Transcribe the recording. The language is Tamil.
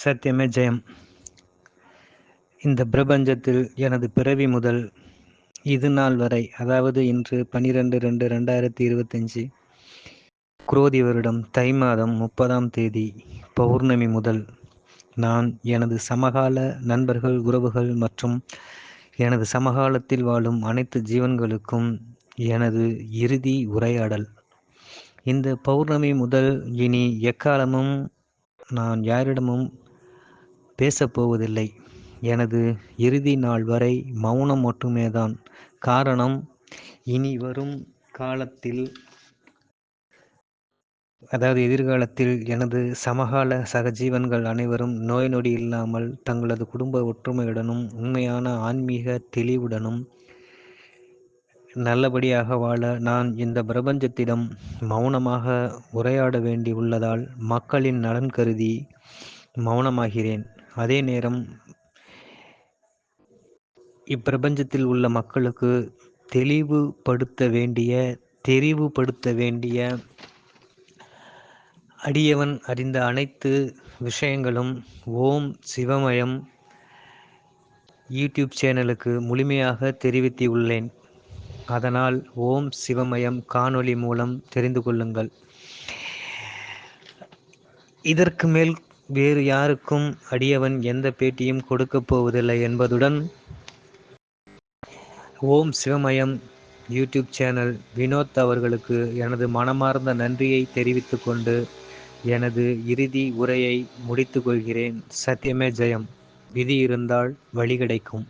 சத்தியமே ஜெயம். இந்த பிரபஞ்சத்தில் எனது பிறவி முதல் இது நாள் வரை அதாவது இன்று பனிரெண்டு ரெண்டு ரெண்டாயிரத்தி இருபத்தஞ்சி குரோதி வருடம் தை மாதம் முப்பதாம் தேதி பௌர்ணமி முதல் நான் எனது சமகால நண்பர்கள் உறவுகள் மற்றும் எனது சமகாலத்தில் வாழும் அனைத்து ஜீவன்களுக்கும் எனது இறுதி உரையாடல். இந்த பௌர்ணமி முதல் இனி எக்காலமும் நான் யாரிடமும் பேசப்போவதில்லை. எனது இறுதி நாள் வரை மௌனம் மட்டுமேதான். காரணம் இனி வரும் காலத்தில் அதாவது எதிர்காலத்தில் எனது சமகால சகஜீவன்கள் அனைவரும் நோய் நொடி இல்லாமல் தங்களது குடும்ப ஒற்றுமையுடனும் உண்மையான ஆன்மீக தெளிவுடனும் நல்லபடியாக வாழ நான் இந்த பிரபஞ்சத்திடம் மௌனமாக உரையாட வேண்டி உள்ளதால் மக்களின் நலன் கருதி மௌனமாகிறேன். அதே நேரம் இப்பிரபஞ்சத்தில் உள்ள மக்களுக்கு தெளிவுபடுத்த வேண்டிய தெரிவுபடுத்த வேண்டிய அடியவன் அறிந்த அனைத்து விஷயங்களும் ஓம் சிவமயம் யூடியூப் சேனலுக்கு முழுமையாக தெரிவித்துள்ளேன் அதனால் ஓம் சிவமயம் காணொளி மூலம் தெரிந்து கொள்ளுங்கள். இதற்கு மேல் வேறு யாருக்கும் அடியவன் எந்த பேட்டியும் கொடுக்கப் போவதில்லை என்பதுடன் ஓம் சிவமயம் யூடியூப் சேனல் வினோத் அவர்களுக்கு எனது மனமார்ந்த நன்றியை தெரிவித்து கொண்டு எனது இறுதி உரையை முடித்துக் கொள்கிறேன். சத்தியமே ஜெயம். விதி இருந்தால் வழி கிடைக்கும்.